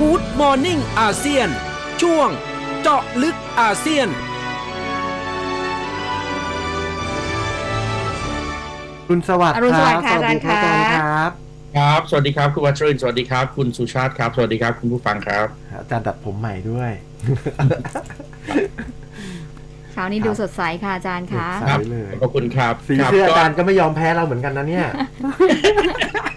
Good Morning อาเซียน ช่วงเจาะลึกอาเซียน คุณสวัสดิ์อรุณคสวัรัสบดิ์ค่ะสวัสดีครับอาอาจาจารรย์ย์คคะรับ ครับ สวัสดีครับ คุณวัชรินทร์สวัสดีครับ คุณสุชาติครับ สวัสดีครับ คุณผู้ฟังครับ อาจารย์ตัดผมใหม่ด้วย เช้านี้ดูสดใสค่ะอาจารย์คะสดครัใสเลย ขอบคุณครับสีครับเสื้ออาก็จารย์ก็ไม่ยอมแพ้เราเหมือนกันนะเนี่ยอะ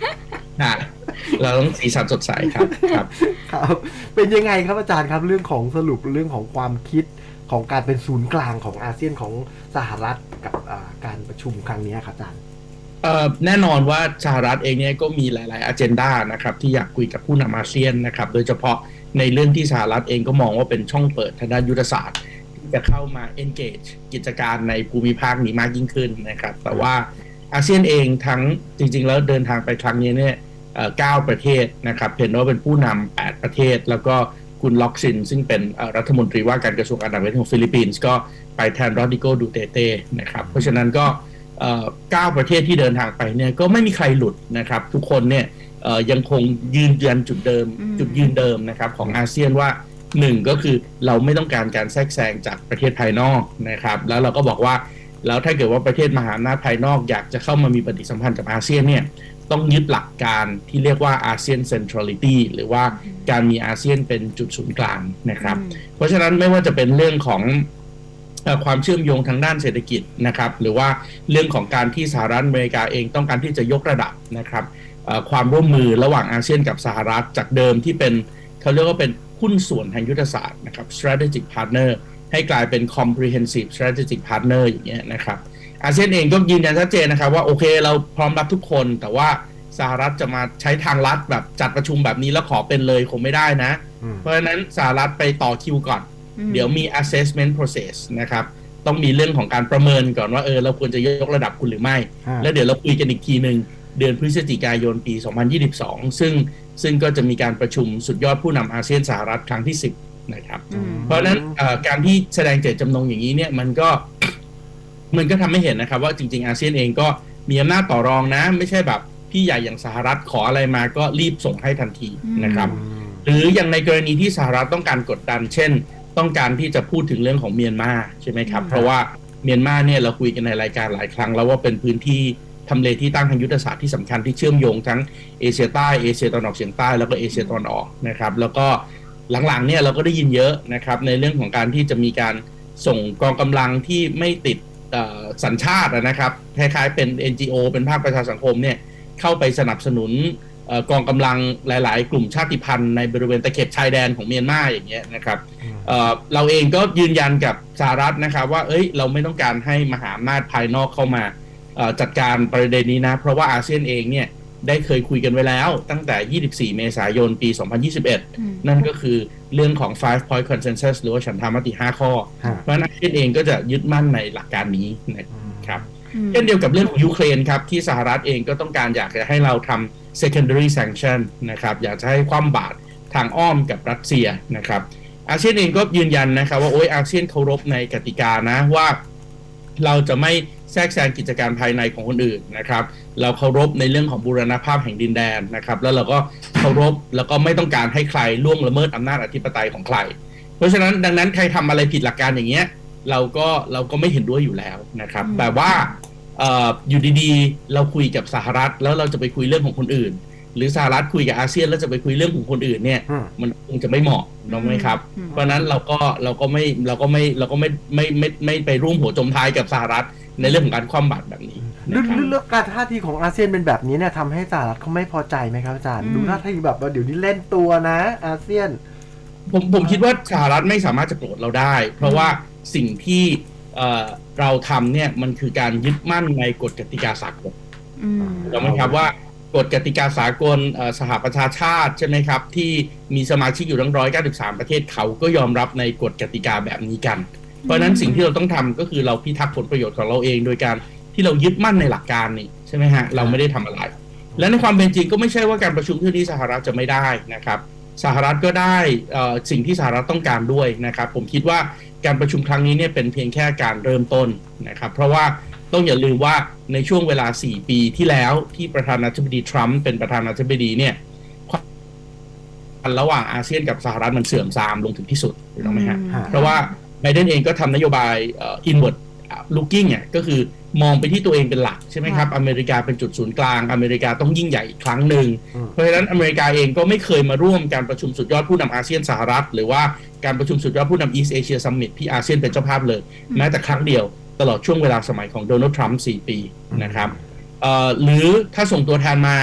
เราต้องสีสันสดใสครับครับ ครับ เป็นยังไงครับอาจารย์ครับเรื่องของสรุปเรื่องของความคิดของการเป็นศูนย์กลางของอาเซียนของสหรัฐกับอ่าการประชุมครั้งนี้ครับอาจารย์เอ่อแน่นอนว่าสหรัฐเองเนี่ยก็มีหลาย ๆอ g e n d a นะครับที่อยากคุยกับผู้นำอาเซียนนะครับ โดยเฉพาะในเรื่องที่สหรัฐเองก็มองว่าเป็นช่องเปิดทางด้านยุทธศาสตร์ที่จะเข้ามา engage กิจการในภูมิภาคนี้มากยิ่งขึ้นนะครับ แต่ว่าอาเซียนเองทั้งจริง ๆ แล้วเดินทางไปครั้งนี้เนี่ย เอ่อเก้าประเทศนะครับเห็นว่าเป็นผู้นำแปดประเทศ แล้วก็คุณล็อกซิน ซึ่งเป็นเอ่อรัฐมนตรีว่าการกระทรวงการต่างประเทศของฟิลิปปินส์ก็ไปแทนโรดิโกดูเตเต้นะครับเพราะฉะนั้นก็เอ่อเก้าประเทศที่เดินทางไปเนี่ยก็ไม่มีใครหลุดนะครับ ทุกคนเนี่ยเอ่อยังคงยืนยันจุดเดิมอืมจุดยืนเดิมนะครับของอาเซียนว่าหนึ่งก็คือเราไม่ต้องการการแทรกแซงจากประเทศภายนอกนะครับ แล้วเราก็บอกว่า แล้วถ้าเกิดว่าประเทศมหาอำนาจภายนอกอยากจะเข้ามามีปฏิสัมพันธ์กับอาเซียนเนี่ยต้องยึดหลักการที่เรียกว่าอาเซียนเซนทรัลิตี้หรือว่าการมีอาเซียนเป็นจุดศูนย์กลางนะครับอืมเพราะฉะนั้นไม่ว่าจะเป็นเรื่องของเอ่อความเชื่อมโยงทางด้านเศรษฐกิจนะครับ หรือว่าเรื่องของการที่สหรัฐอเมริกาเองต้องการที่จะยกระดับนะครับเอ่อความร่วมมือระหว่างอาเซียนกับสหรัฐจากเดิมที่เป็นเขาเรียกว่าเป็นหุ้นส่วนทางยุทธศาสตร์นะครับ strategic partner ให้กลายเป็น comprehensive strategic partner อย่างเงี้ยนะครับอาเซียนเองก็ยืนยันชัดเจนนะครับว่าโอเคเราพร้อมรับทุกคน แต่ว่าสหรัฐจะมาใช้ทางลัดแบบจัดประชุมแบบนี้แล้วขอเป็นเลยคงไม่ได้นะอืมเพราะฉะนั้นสหรัฐไปต่อคิวก่อนอืมเดี๋ยวมี assessment process นะครับต้องมีเรื่องของการประเมินก่อนว่าเออเราควรจะยกระดับคุณหรือไม่อ่าแล้วเดี๋ยวเราคุยกันอีกทีหนึ่งเดือนพฤศจิกายนปี 2022 ซึ่งซึ่งก็จะมีการประชุมสุดยอดผู้นำอาเซียนสหรัฐครั้งที่ 10 นะครับอืมเพราะฉะนั้นเอ่อการที่แสดงเจตจำนงอย่างนี้เนี่ยมันก็มันก็ทำให้เห็นนะครับ ว่าจริง ๆ อาเซียนเองก็มีอำนาจต่อรองนะ ไม่ใช่แบบพี่ใหญ่อย่างสหรัฐขออะไรมาก็รีบส่งให้ทันทีนะครับอืมหรืออย่างในกรณีที่สหรัฐต้องการกดดัน เช่น ต้องการที่จะพูดถึงเรื่องของเมียนมาใช่ไหมครับอืมเพราะว่าเมียนมาเนี่ยเราคุยกันในรายการหลายครั้ง แล้วว่าเป็นพื้นที่ทำเลที่ตั้งทางยุทธศาสตร์ที่สำคัญที่เชื่อมโยงทั้งเอเชียใต้เอเชียตะวันออกเฉียงใต้แล้วก็เอเชียตะวันออกนะครับ แล้วก็ หลังๆเนี่ยเราก็ได้ยินเยอะนะครับในเรื่องของการที่จะมีการส่งกองกำลังที่ไม่ติดเอ่อสัญชาติอะนะครับคล้ายๆเป็น NGO เป็นภาคประชาสังคมเนี่ยเข้าไปสนับสนุนเอ่อกองกำลังหลาย ๆ กลุ่มชาติพันธุ์ในบริเวณตะเข็บชายแดนของเมียนมาอย่างเงี้ยนะครับเอ่อเราเองก็ยืนยันกับสหรัฐนะครับว่าเอ้ยเราไม่ต้องการให้มหาอำนาจภายนอกเข้ามาเอ่อจัดการประเด็นนี้นะ เพราะว่าอาเซียนเองเนี่ย ได้เคยคุยกันไว้แล้ว ตั้งแต่ 24 เมษายน ปี 2021อืมนั่นก็คือเรื่องของ five point consensus หรือว่าฉันทามติ 5 ข้อฮะเพราะฉะนั้นอาเซียนเองก็จะยึดมั่นในหลักการนี้นะครับอืมเช่นเดียวกับเรื่องของยูเครนครับ ที่สหรัฐเองก็ต้องการอยากจะให้เราทำ secondary sanction นะครับ อยากจะให้ความบาตรทางอ้อมกับรัสเซียนะครับ อาเซียนเองก็ยืนยันนะครับว่าโอ้ยอาเซียนเคารพในกติกานะว่า เราจะไม่แทรกแซงกิจการภายในของคนอื่นนะครับ เราเคารพในเรื่องของบูรณภาพแห่งดินแดนนะครับ แล้วเราก็เคารพแล้วก็ไม่ต้องการให้ใครล่วงละเมิดอำนาจอธิปไตยของใคร เพราะฉะนั้นดังนั้นใครทำอะไรผิดหลักการอย่างเงี้ยเราก็เราก็ไม่เห็นด้วยอยู่แล้วนะครับอืมแต่ว่าเอ่ออยู่ดีๆ เราคุยกับสหรัฐแล้วเราจะไปคุยเรื่องของคนอื่น หรือสหรัฐคุยกับอาเซียนแล้วจะไปคุยเรื่องของคนอื่นเนี่ยอืมมันคงจะไม่เหมาะน้องไหมครับอืมเพราะฉะนั้นเราก็เราก็ไม่เราก็ไม่เราก็ไม่ไม่ไม่ไม่ไม่ไปร่วมหัวจมท้ายกับสหรัฐ ในเรื่องของการคว่ำบาตรแบบนี้เรื่อนะงครับเรื่องการท่าทีของอาเซียนเป็นแบบนี้เนี่ยทำให้สหรัฐเขาไม่พอใจไหมครับอาจารย์ อืม ดูท่าทีแบบว่าเดี๋ยวนี้เล่นตัวนะ อาเซียน ผมผมคิดว่าสหรัฐไม่สามารถจะโกรธเราได้ เพราะว่าสิ่งที่เอ่อเราทำเนี่ยมันคือการยึดมั่นในกฎกติกาสากล อืม ถูกไหมครับว่ากฎกติกาสากลเอ่อสหประชาชาติใช่ไหมครับ ที่มีสมาชิกอยู่ทั้งร้อยเก้าสิบสามประเทศเขาก็ยอมรับในกฎกติกาแบบนี้กัน เพราะฉะนั้นสิ่งที่เราต้องทำก็คือเราพิทักษ์ผลประโยชน์ของเราเองโดยการที่เรายึดมั่นในหลักการนี่ใช่ไหมฮะเราไม่ได้ทำอะไร และในความเป็นจริงก็ไม่ใช่ว่าการประชุมเที่ยวนี้สหรัฐจะไม่ได้นะครับ สหรัฐก็ได้เอ่อสิ่งที่สหรัฐต้องการด้วยนะครับ ผมคิดว่าการประชุมครั้งนี้เนี่ยเป็นเพียงแค่การเริ่มต้นนะครับ เพราะว่าต้องอย่าลืมว่าในช่วงเวลา 4 ปีที่แล้วที่ประธานาธิบดีทรัมป์เป็นประธานาธิบดีเนี่ยพันธ์ระหว่างอาเซียนกับสหรัฐมันเสื่อมทรามลงถึงที่สุดถูกต้องไหมฮะอืมเพราะว่า ไบเดนเองก็ทำนโยบายเอ่อ inward looking อะก็คือมองไปที่ตัวเองเป็นหลักใช่ไหมครับ อเมริกาเป็นจุดศูนย์กลาง อเมริกาต้องยิ่งใหญ่อีกครั้งหนึ่งอืมเพราะฉะนั้นอเมริกาเองก็ไม่เคยมาร่วมการประชุมสุดยอดผู้นำอาเซียนสหรัฐ หรือว่าการประชุมสุดยอดผู้นำ East Asia Summit ที่อาเซียนเป็นเจ้าภาพเลยอืมแม้แต่ครั้งเดียวตลอดช่วงเวลาสมัยของโดนัลด์ทรัมป์4ปีนะครับเอ่อหรือถ้าส่งตัวแทนมา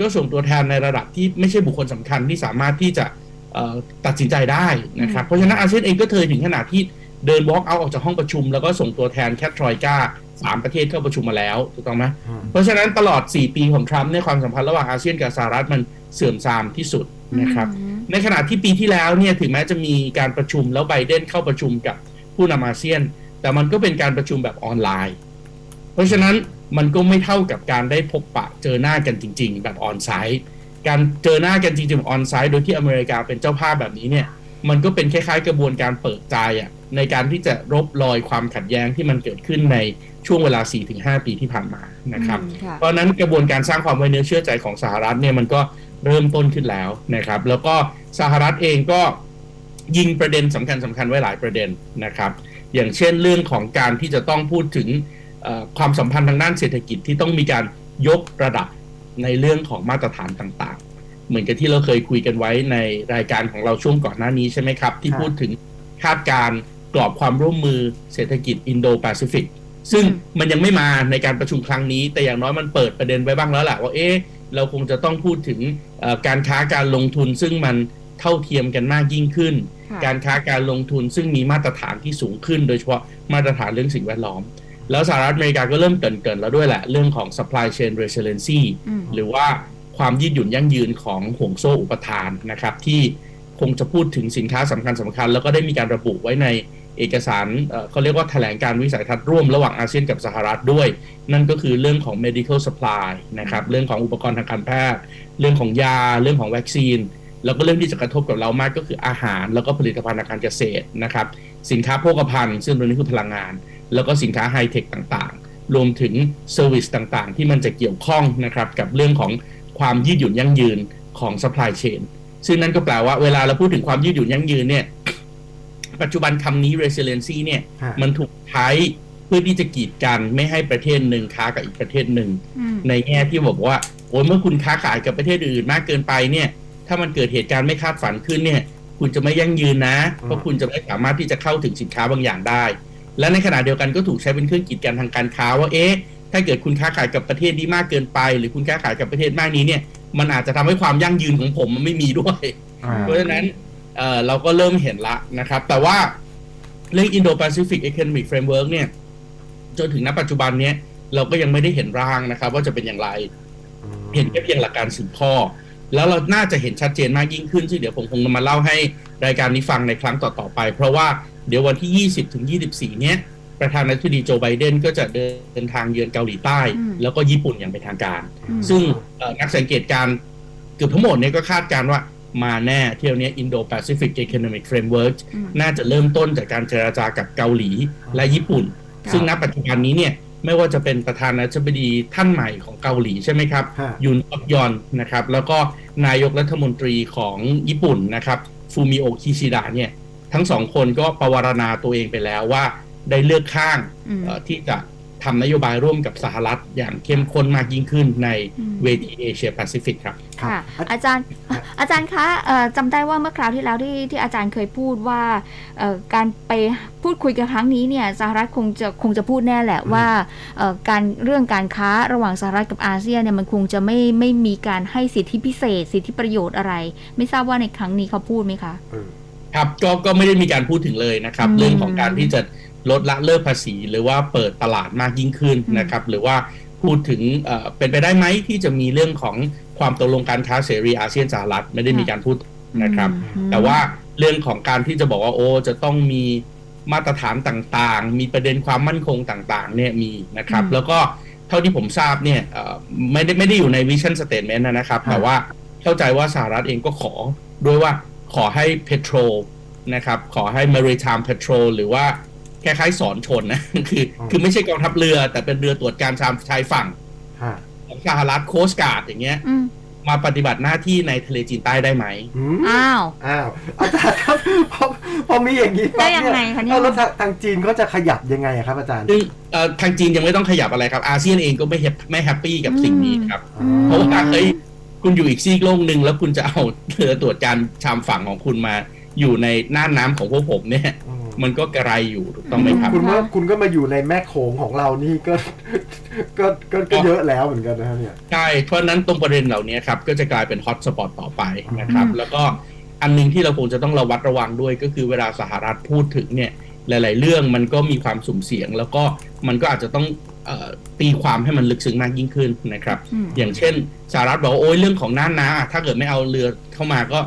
ก็ส่งตัวแทนในระดับที่ไม่ใช่บุคคลสำคัญที่สามารถที่จะเอ่อตัดสินใจได้นะครับ เพราะฉะนั้นอาเซียนเองก็เคยถึงขนาดที่ เดิน walk out ออกจากห้องประชุม แล้วก็ส่งตัวแทนแค่ทรอยกาสามประเทศเข้าประชุมมาแล้วถูกต้องไหมอืมเพราะฉะนั้นตลอด 4 ปีของทรัมป์ในยความสัมพันธ์ระหว่างอาเซียนกับสหรัฐมันเสื่อมทรามที่สุดนะครับอืมในขณะที่ปีที่แล้วเนี่ยถึงแม้จะมีการประชุมแล้วไบเดนเข้าประชุมกับผู้นำอาเซียน แต่มันก็เป็นการประชุมแบบออนไลน์ เพราะฉะนั้นมันก็ไม่เท่ากับการได้พบปะเจอหน้ากันจริง ๆ แบบออนไซต์การเจอหน้ากันจริงๆออนไซต์โดยที่อเมริกาเป็นเจ้าภาพแบบนี้เนี่ย มันก็เป็นคล้ายๆกระบวนการเปิดใจอะในการที่จะรบรอยความขัดแย้งที่มันเกิดขึ้นในช่วงเวลา 4-5 ปีที่ผ่านมานะครับอืมค่ะเพราะฉะนั้นกระบวนการสร้างความไว้เนื้อเชื่อใจของสหรัฐเนี่ยมันก็เริ่มต้นขึ้นแล้วนะครับ แล้วก็สหรัฐเองก็ยิงประเด็นสำคัญสำคัญไว้หลายประเด็นนะครับ อย่างเช่นเรื่องของการที่จะต้องพูดถึงเอ่อความสัมพันธ์ทางด้านเศรษฐกิจที่ต้องมีการยกระดับในเรื่องของมาตรฐานต่างๆ เหมือนกับที่เราเคยคุยกันไว้ในรายการของเราช่วงก่อนหน้านี้ใช่ไหมครับ ที่ครับพูดถึงคาดการณ์กรอบความร่วมมือเศรษฐกิจอินโดแปซิฟิกซึ่งอืมมันยังไม่มาในการประชุมครั้งนี้ แต่อย่างน้อยมันเปิดประเด็นไว้บ้างแล้วแหละว่าเอ๊ะเราคงจะต้องพูดถึงเอ่อการค้าการลงทุน ซึ่งมันเท่าเทียมกันมากยิ่งขึ้นค่ะการค้าการลงทุนซึ่งมีมาตรฐานที่สูงขึ้น โดยเฉพาะมาตรฐานเรื่องสิ่งแวดล้อม แล้วสหรัฐอเมริกาก็เริ่มเกรินๆแล้วด้วยแหละ เรื่องของ supply chain resiliency อืมหรือว่า ความยืดหยุ่นยั่งยืนของห่วงโซ่อุปทานนะครับที่คงจะพูดถึงสินค้าสำคัญสำคัญ แล้วก็ได้มีการระบุไว้ในเอกสารเขาเรียกว่าแถลงการวิสัยทัศน์ร่วมระหว่างอาเซียนกับสหรัฐด้วย นั่นก็คือเรื่องของ medical supply นะครับเรื่องของอุปกรณ์ทางการแพทย์ เรื่องของยา เรื่องของวัคซีน แล้วก็เรื่องที่จะกระทบกับเรามากก็คืออาหาร แล้วก็ผลิตภัณฑ์ทางการเกษตรนะครับสินค้าโภคภัณฑ์ ซึ่งตรงนี้คือพลังงาน แล้วก็สินค้าไฮเทคต่างๆ รวมถึงเซอร์วิสต่างๆ ที่มันจะเกี่ยวข้องนะครับกับเรื่องของ ความยืดหยุ่นยั่งยืนของ supply chain ซึ่งนั่นก็แปลว่าเวลาเราพูดถึงความยืดหยุ่นยั่งยืนเนี่ยปัจจุบันคำนี้ resiliency เนี่ยฮะมันถูกใช้เพื่อที่จะกีดกันไม่ให้ประเทศหนึ่งค้ากับอีกประเทศหนึ่งอืมในแง่ที่บอกว่าโอ้ยเมื่อคุณค้าขายกับประเทศอื่นมากเกินไปเนี่ย ถ้ามันเกิดเหตุการณ์ไม่คาดฝันขึ้นเนี่ย คุณจะไม่ยั่งยืนนะ เพราะคุณจะไม่สามารถที่จะเข้าถึงสินค้าบางอย่างได้ และในขณะเดียวกันก็ถูกใช้เป็นเครื่องกีดกันทางการค้าว่าเอ๊ะ ถ้าเกิดคุณค้าขายกับประเทศนี้มากเกินไป หรือคุณค้าขายกับประเทศมากนี้เนี่ย มันอาจจะทำให้ความยั่งยืนของผมมันไม่มีด้วยอ่าเพราะฉะนั้นเอ่อเราก็เริ่มเห็นละนะครับ แต่ว่าเรื่อง Indo-Pacific Economic Framework เนี่ย จนถึงณปัจจุบันเนี้ยเราก็ยังไม่ได้เห็นร่างนะครับ ว่าจะเป็นอย่างไร เห็นแค่เพียงหลักการสิบข้อ แล้วเราน่าจะเห็นชัดเจนมากยิ่งขึ้นซึ่งเดี๋ยวผมคงมาเล่าให้รายการนี้ฟังในครั้งต่อๆไป เพราะว่าเดี๋ยววันที่ 20ถึง24 เนี้ย ประธานาธิบดีโจไบเดนก็จะเดินทางเยือนเกาหลีใต้อืมแล้วก็ญี่ปุ่นอย่างเป็นทางการอืมซึ่งเอ่อนักสังเกตการณ์เกือบทั้งหมดเนี่ยก็คาดการณ์ว่ามาแน่เที่ยวเนี้ Indo-Pacific Economic Framework อืมน่าจะเริ่มต้นจากการเจราจากับเกาหลีและญี่ปุ่นค่ะซึ่งณปัจจุบันนี้เนี่ยไม่ว่าจะเป็นประธานาธิบดีท่านใหม่ของเกาหลีใช่ไหมครับฮะยุนอักยอนนะครับแล้วก็นายกรัฐมนตรีของญี่ปุ่นนะครับฟูมิโอคิชิดะเนี่ยทั้งสองคนก็ประวารณาตัวเองไปแล้วว่า ได้เลือกข้างอืมเอ่อที่จะทำนโยบายร่วมกับสหรัฐอย่างเข้มข้นมากยิ่งขึ้นในอืมเวทีเอเชียแปซิฟิกครับครับค่ะอะ อาจารย์อาจารย์คะเอ่อจำได้ว่าเมื่อคราวที่แล้วที่ที่อาจารย์เคยพูดว่าเอ่อการไปพูดคุยกันครั้งนี้เนี่ยสหรัฐคงจะคงจะพูดแน่แหละว่าเอ่อการเรื่องการค้าระหว่างสหรัฐกับอาเซียนเนี่ยมันคงจะไม่ไม่มีการให้สิทธิพิเศษ สิทธิประโยชน์อะไร ไม่ทราบว่าในครั้งนี้เขาพูดไหมคะเออครับก็ก็ไม่ได้มีการพูดถึงเลยนะครับอืมเรื่องของการที่จะ ลดละเลิกภาษี หรือว่าเปิดตลาดมากยิ่งขึ้นอืมนะครับ หรือว่าพูดถึงเอ่อเป็นไปได้ไหมที่จะมีเรื่องของความตกลงการค้าเสรีอาเซียนสหรัฐไม่ได้มีการพูดนะครับอืมแต่ว่าเรื่องของการที่จะบอกว่าโอ้จะต้องมีมาตรฐานต่างๆ มีประเด็นความมั่นคงต่างๆเนี่ยมีนะครับอืมแล้วก็เท่าที่ผมทราบเนี่ยเอ่อไม่ได้ไม่ได้อยู่ในวิชั่นสเต t เมนต์นะครับครับ แต่ว่าเข้าใจว่าสหรัฐเองก็ขอด้วยว่าขอให้เพโตรนะครับขอให้ maritime patrol หรือว่า คล้ายๆสอนชนนะคือคือไม่ใช่กองทัพเรือ แต่เป็นเรือตรวจการชามชายฝั่งฮะของสหรัฐโคสการ์ดอย่างเงี้ยอืมมาปฏิบัติหน้าที่ในทะเลจีนใต้ได้ไหมอืมอ้าว อ้าว อาจารย์ครับพอพอมีอย่างนี้ปั๊บได้ยังไงคะเนี่ยอาแล้วทางทางจีนเขาจะขยับยังไงอะครับอาจารย์ซึ่งเอ่อทางจีนยังไม่ต้องขยับอะไรครับ อาเซียนเองก็ไม่แฮปไม่แฮปปี้กับสิ่งนี้ครับอืมเพราะว่าเฮ้ยคุณอยู่อีกซีกโลกหนึ่งแล้วคุณจะเอาเรือตรวจการชามฝั่งของคุณมาอยู่ในน่านน้ำของพวกผมเนี่ยอื มมันก็กระไรอยู่ถูกต้องไหมครับ คุณว่าคุณก็มาอยู่ในแม่โขงของเรานี่ก็ก็ก็ก็เยอะแล้วเหมือนกันนะครับเนี่ยใช่เพราะฉะนั้นตรงประเด็นเหล่านี้ครับก็จะกลายเป็นฮอตสปอตต่อไปนะครับอืมแล้วก็อันหนึงที่เราคงจะต้องระวัดระวังด้วยก็คือเวลาสหรัฐพูดถึงเนี่ยหลาย ๆ เรื่องมันก็มีความสุ่มเสี่ยง แล้วก็มันก็อาจจะต้องเอ่อตีความให้มันลึกซึ้งมากยิ่งขึ้นนะครับอืมอย่างเช่นสหรัฐบอกว่าโอ้ยเรื่องของน่านน้ำอะถ้าเกิดไม่เอาเรือเข้ามาก็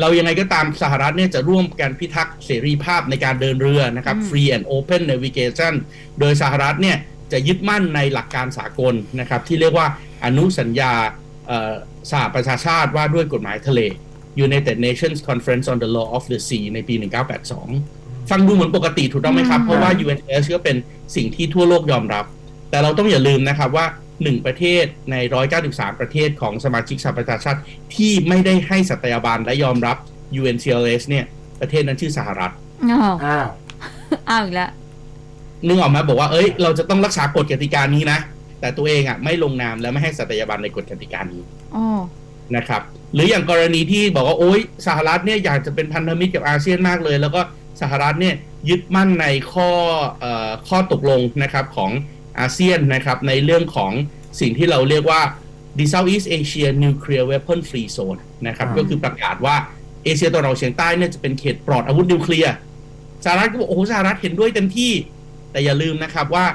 เรายังไงก็ตามสหรัฐเนี่ยจะร่วมกันพิทักษ์เสรีภาพในการเดินเรือนะครับอืม free and open navigation โดยสหรัฐเนี่ยจะยึดมั่นในหลักการสากลนะครับ ที่เรียกว่าอนุสัญญาเอ่อสหประชาชาติว่าด้วยกฎหมายทะเล United Nations Conference on the Law of the Sea ในปี 1982 ฟังดูเหมือนปกติถูกต้องไหมครับอืมเพราะว่า UNS ก็เป็นสิ่งที่ทั่วโลกยอมรับ แต่เราต้องอย่าลืมนะครับว่า 1ประเทศใน 193 ประเทศของสมาชิกสหประชาชาติที่ไม่ได้ให้สัตยาบันและยอมรับ UNCLS เนี่ย ประเทศนั้นชื่อสหรัฐอ้าวอ้าวอ้าวอีกแล้วนึกออกไหมาบอกว่าเอ้ย เราจะต้องรักษากฎกติกานี้นะ แต่ตัวเองอะไม่ลงนามและไม่ให้สัตยาบันในกฎกติกานี้อ๋อนะครับ หรืออย่างกรณีที่บอกว่าโอ๊ยสหรัฐเนี่ยอยากจะเป็นพันธมิตรกับอาเซียนมากเลย แล้วก็สหรัฐเนี่ยยึดมั่นในข้อเอ่อข้อตกลงนะครับของ อาเซียนนะครับในเรื่องของสิ่งที่เราเรียกว่า the Southeast Asia Nuclear Weapon Free Zone นะครับอ่าก็คือประกาศว่าเอเชียตะวันออกเฉียงใต้เนี่ยจะเป็นเขตปลอดอาวุธนิวเคลียร์สหรัฐก็บอกโอ้โหสหรัฐเห็นด้วยเต็มที่ แต่อย่าลืมนะครับว่า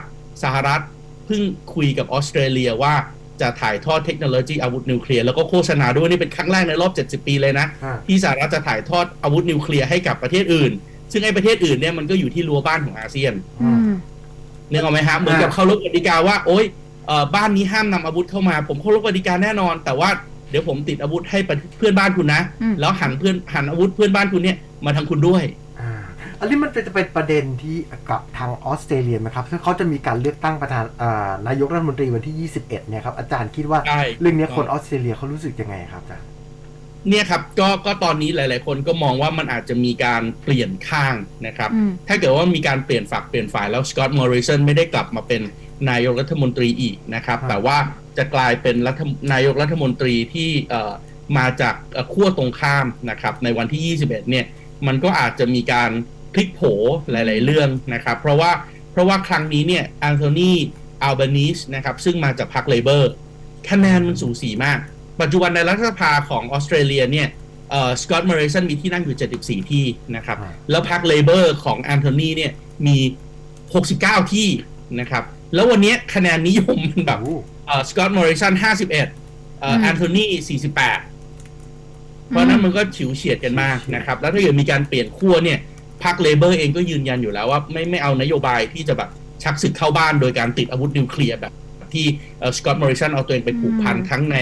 สหรัฐเพิ่งคุยกับออสเตรเลียว่าจะถ่ายทอดเทคโนโลยีอาวุธนิวเคลียร์แล้วก็โฆษณาด้วยนี่เป็นครั้งแรกในรอบ 70 ปีเลยนะอ่าที่สหรัฐจะถ่ายทอดอาวุธนิวเคลียร์ให้กับประเทศอื่น ซึ่งไอ้ประเทศอื่นเนี่ยมันก็อยู่ที่รั้วบ้านของอาเซียนอืม นึกออกไหมฮะเหมือนกับอ่าเคารพกติกาว่าโอ๊ยเอ่อบ้านนี้ห้ามนำอาวุธเข้ามา ผมเคารพกติกาแน่นอน แต่ว่าเดี๋ยวผมติดอาวุธให้ประเพื่อนบ้านคุณนะอืมแล้วหันเพื่อนหันอาวุธเพื่อนบ้านคุณเนี่ยมาทางคุณด้วยอ่าอันนี้มันเป็นจะเป็นประเด็นที่กับทางออสเตรเลียไหมครับซึ่งเขาจะมีการเลือกตั้งประธานอ่านายกรัฐมนตรีวันที่ 21 เนี่ยครับอาจารย์คิดว่าใช่เรื่องเนี้ยคนออสเตรเลียเขารู้สึกยังไงครับอาจารย์ เนี่ยครับก็ก็ตอนนี้หลาย ๆ คนก็มองว่ามันอาจจะมีการเปลี่ยนข้างนะครับอืมถ้าเกิดว่ามีการเปลี่ยนฝักเปลี่ยนฝ่ายแล้วสกอตต์มอริสันไม่ได้กลับมาเป็นนายกรัฐมนตรีอีกนะครับครับแต่ว่าจะกลายเป็นรัฐนายกรัฐมนตรีที่เอ่อมาจากเอ่อขั้วตรงข้ามนะครับ ในวันที่ 21 เนี่ยมันก็อาจจะมีการพลิกโผหลาย ๆ เรื่องนะครับ เพราะว่าเพราะว่าครั้งนี้เนี่ยแอนโทนีอัลบานีสนะครับซึ่งมาจากพรรคเลเบอร์คะแนนมันสูสีมาก ปัจจุบันในรัฐสภาของออสเตรเลียเนี่ยสกอตต์มอริสันมีที่นั่งอยู่ 74 ที่นะครับอ่าแล้วพรรคเลเบอร์ของแอนโทนีเนี่ยมี 69 ที่นะครับ แล้ววันนี้คะแนนนิยมมันแบบโอ้สกอตต์มอริสัน 51เอ่ออืมแอนโทนี 48 เพราะฉะนั้นมันก็ฉิวเฉียดกันมากนะครับ แล้วถ้าเกิดมีการเปลี่ยนขั้วเนี่ยพรรคเลเบอร์เองก็ยืนยันอยู่แล้วว่าไม่ไม่เอานโยบายที่จะแบบชักศึกเข้าบ้านโดยการติดอาวุธนิวเคลียร์แบบ ที่สกอตต์มอริสันเอาตัวเองไปผูกพันอืมทั้งใน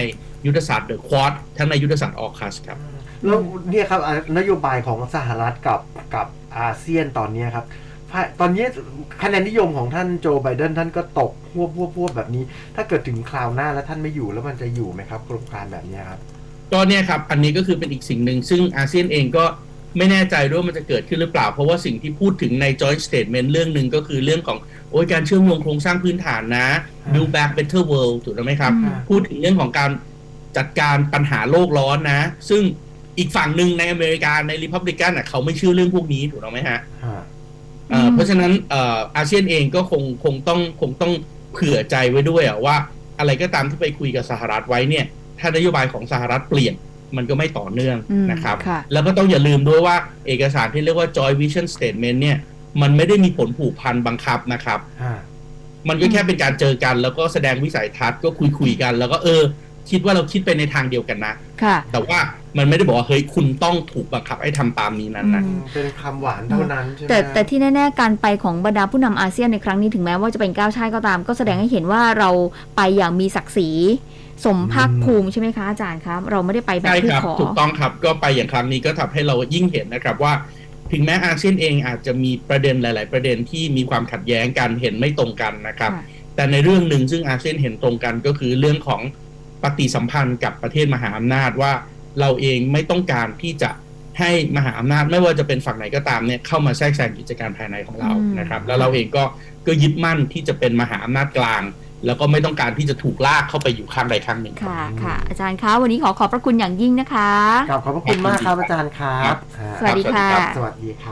ยุทธศาสตร์เดอะควอดทั้งในยุทธศาสตร์ออคัสครับแล้วเนี่ยครับอะนโยบายของสหรัฐกับกับอาเซียนตอนเนี้ยครับภายตอนนี้คะแนนนิยมของท่านโจไบเดนท่านก็ตกพวบพวบพวบแบบนี้ ถ้าเกิดถึงคราวหน้าแล้วท่านไม่อยู่แล้วมันจะอยู่ไหมครับโครงการแบบเนี้ยครับก็เนี่ยครับ อันนี้ก็คือเป็นอีกสิ่งหนึ่งซึ่งอาเซียนเองก็ ไม่แน่ใจด้วยว่ามันจะเกิดขึ้นหรือเปล่า เพราะว่าสิ่งที่พูดถึงใน joint statement เรื่องหนึ่งก็คือเรื่องของโอ้ยการเชื่อมโยงโครงสร้างพื้นฐานนะ build back better world ถูกต้องไหมครับอืมพูดถึงเรื่องของการจัดการปัญหาโลกร้อนนะ ซึ่งอีกฝั่งหนึ่งในอเมริกาในริพับลิกันน่ะเขาไม่เชื่อเรื่องพวกนี้ถูกต้องไหมฮะฮะเอ่อเพราะฉะนั้นเอ่ออาเซียนเองก็คงคงต้องคงต้องเผื่อใจไว้ด้วยอะว่า อะไรก็ตามที่ไปคุยกับสหรัฐไว้เนี่ย ถ้านโยบายของสหรัฐเปลี่ยน มันก็ไม่ต่อเนื่องอืมนะครับค่ะแล้วก็ต้องอย่าลืมด้วยว่าเอกสารที่เรียกว่า Joint Vision Statement เนี่ย มันไม่ได้มีผลผูกพันบังคับนะครับฮะมันก็แค่เป็นการเจอกัน แล้วก็แสดงวิสัยทัศน์ก็คุยคุยๆกัน แล้วก็เออ คิดว่าเราคิดไปในทางเดียวกันนะค่ะ แต่ว่ามันไม่ได้บอกว่าเฮ้ยคุณต้องถูกบังคับให้ทำตามนี้นั้นนะอืมเป็นคำหวานเท่านั้นใช่ไหมแต่แต่ที่แน่ๆการไปของบรรดาผู้นำอาเซียนในครั้งนี้ถึงแม้ว่าจะเป็นก้าวชาติก็ตาม ก็แสดงให้เห็นว่าเราไปอย่างมีศักดิ์ศรี สมภาคภูมิใช่ไหมคะอาจารย์ครับ เราไม่ได้ไปแบบใช่ที่ครับขอถูกต้องครับก็ไปอย่างครั้งนี้ก็ทำให้เรายิ่งเห็นนะครับว่า ถึงแม้อาเซียนเองอาจจะมีประเด็นหลาย ๆ ประเด็นที่มีความขัดแย้งกันเห็นไม่ตรงกันนะครับค่ะแต่ในเรื่องหนึ่งซึ่งอาเซียนเห็นตรงกันก็คือเรื่องของปฏิสัมพันธ์กับประเทศมหาอำนาจว่า เราเองไม่ต้องการที่จะให้มหาอำนาจไม่ว่าจะเป็นฝั่งไหนก็ตามเนี่ยเข้ามาแทรกแซงกิจการภายในของเราอืมนะครับ แล้วเราเองก็ก็ยึดมั่นที่จะเป็นมหาอำนาจกลาง แล้วก็ไม่ต้องการที่จะถูกลากเข้าไปอยู่ข้างใดข้างหนึ่ง ค่ะค่ะ อาจารย์คะวันนี้ขอขอบพระคุณอย่างยิ่งนะคะครับขอบพระคุณมากครับอาจารย์ครับ สวัสดีค่ะ สวัสดีครับ